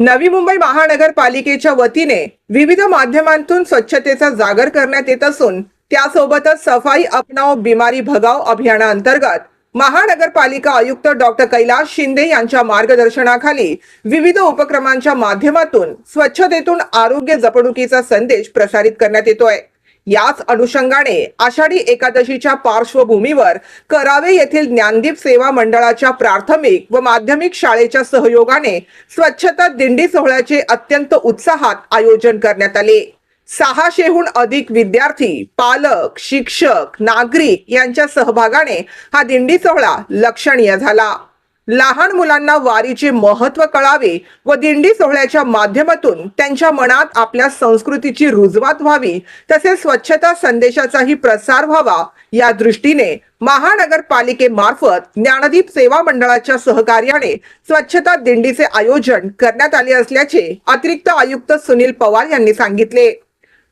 नवी मुंबई महानगरपालिकेच्या वतीने विविध माध्यमांतून स्वच्छतेचा जागर करण्यात येत असून त्यासोबतच सफाई अपनाव बिमारी भगाव अभियानाअंतर्गत महानगरपालिका आयुक्त डॉक्टर कैलास शिंदे यांच्या मार्गदर्शनाखाली विविध उपक्रमांच्या माध्यमातून स्वच्छतेतून आरोग्य जपणुकीचा संदेश प्रसारित करण्यात येतोय. याच अनुषंगाने आषाढी एकादशीच्या पार्श्वभूमीवर करावे येथील ज्ञानदीप सेवा मंडळाच्या प्राथमिक व माध्यमिक शाळेच्या सहयोगाने स्वच्छता दिंडी सोहळ्याचे अत्यंत उत्साहात आयोजन करण्यात आले. सहाशेहून अधिक विद्यार्थी पालक शिक्षक नागरिक यांच्या सहभागाने हा दिंडी सोहळा लक्षणीय झाला. लहान मुलांना वारीचे महत्त्व कळावे व दिंडी सोहळ्याच्या माध्यमातून त्यांच्या मनात आपल्या संस्कृतीची रुजवात व्हावी तसेच स्वच्छता संदेशाचाही प्रसार व्हावा. या दृष्टीने महानगरपालिकेमार्फत ज्ञानदीप सेवा मंडळाच्या सहकार्याने स्वच्छता दिंडीचे आयोजन करण्यात आले असल्याचे अतिरिक्त आयुक्त सुनील पवार यांनी सांगितले.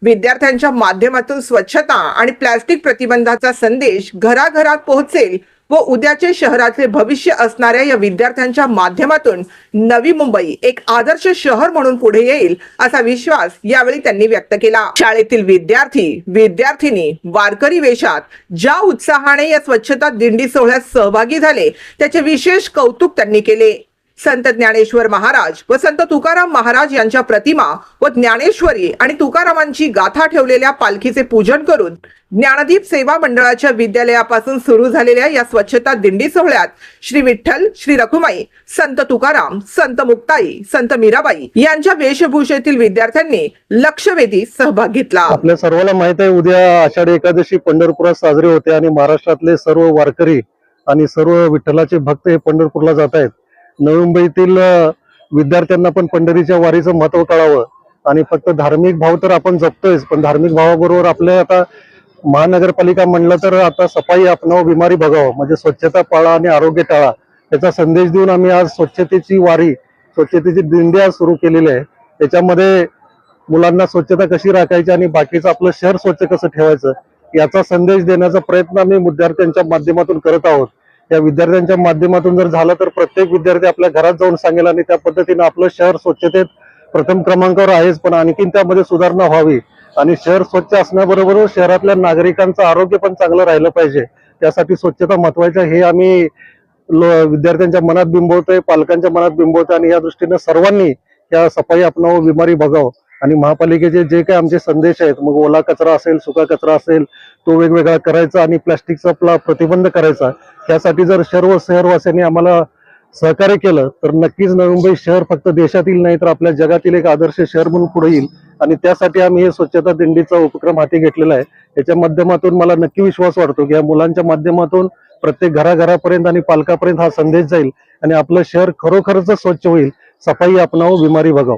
विद्यार्थ्यांच्या माध्यमातून स्वच्छता आणि प्लॅस्टिक प्रतिबंधाचा संदेश घराघरात पोहोचेल व उद्याचे शहराचे भविष्य असणाऱ्या या विद्यार्थ्यांच्या माध्यमातून नवी मुंबई एक आदर्श शहर म्हणून पुढे येईल असा विश्वास यावेळी त्यांनी व्यक्त केला. शाळेतील विद्यार्थी विद्यार्थिनी वारकरी वेशात ज्या उत्साहाने या स्वच्छता दिंडी सोहळ्यात सहभागी झाले त्याचे विशेष कौतुक त्यांनी केले. संत ज्ञानेश्वर महाराज व संत तुकाराम महाराज यांच्या प्रतिमा व ज्ञानेश्वरी आणि तुकारामांची गाथा ठेवलेल्या पालखीचे पूजन करून ज्ञानदीप सेवा मंडळाच्या विद्यालयापासून सुरू झालेल्या या स्वच्छता दिंडी सोहळ्यात श्री विठ्ठल श्री रखुमाई संत तुकाराम संत मुक्ताई संत मीराबाई यांच्या वेशभूषेतील विद्यार्थ्यांनी लक्षवेधी सहभाग घेतला. आपल्या सर्वांना माहीत आहे उद्या आषाढी एकादशी पंढरपुरात साजरी होते आणि महाराष्ट्रातले सर्व वारकरी आणि सर्व विठ्ठलाचे भक्त हे पंढरपूरला जात आहेत. नवी मुंबईतील विद्यार्थ्यांना पण पंढरीच्या वारीचं महत्त्व कळावं. आणि फक्त धार्मिक भाव तर आपण जपतोय पण धार्मिक भावाबरोबर आपल्या आता महानगरपालिका म्हणलं तर आता सफाई आपणाव बिमारी बघावं म्हणजे स्वच्छता पाळा आणि आरोग्य टाळा. याचा संदेश देऊन आम्ही आज स्वच्छतेची वारी स्वच्छतेची दिंडी आज सुरू केलेली आहे. त्याच्यामध्ये मुलांना स्वच्छता कशी राखायची आणि बाकीचं आपलं शहर स्वच्छ कसं ठेवायचं याचा संदेश देण्याचा प्रयत्न आम्ही विद्यार्थ्यांच्या माध्यमातून करत आहोत. या विद्यार्थ्यांच्या माध्यमातून जर झालं तर प्रत्येक विद्यार्थी आपल्या घरात जाऊन सांगेल आणि त्या पद्धतीनं आपलं शहर स्वच्छतेत प्रथम क्रमांकावर आहेच पण आणखीन त्यामध्ये सुधारणा व्हावी. आणि शहर स्वच्छ असण्याबरोबर शहरातल्या नागरिकांचं आरोग्य पण चांगलं राहिलं पाहिजे. त्यासाठी स्वच्छता महत्वाची आहे हे आम्ही विद्यार्थ्यांच्या मनात बिंबवतोय पालकांच्या मनात बिंबवतोय आणि या दृष्टीने सर्वांनी या सफाई आपणाव बिमारी बघावं. आणि महापालिकेचे जे काही आमचे संदेश आहेत मग ओला कचरा असेल सुका कचरा असेल तो वेगवेगळा करायचा आणि प्लास्टिकचा प्ला प्रतिबंध करायचा त्यासाठी जर सर्व शहरवासियांनी आम्हाला सहकार्य केलं तर नक्कीच नवी मुंबई शहर फक्त देशातील नाही तर आपल्या जगातील एक आदर्श शहर म्हणून पुढे येईल. आणि त्यासाठी आम्ही हे स्वच्छता दिंडीचा उपक्रम हाती घेतलेला आहे. याच्या माध्यमातून मला नक्की विश्वास वाटतो की या मुलांच्या माध्यमातून प्रत्येक घराघरापर्यंत आणि पालकापर्यंत हा संदेश जाईल आणि आपलं शहर खरोखरच स्वच्छ होईल. सफाई अपनाव बिमारी बघाव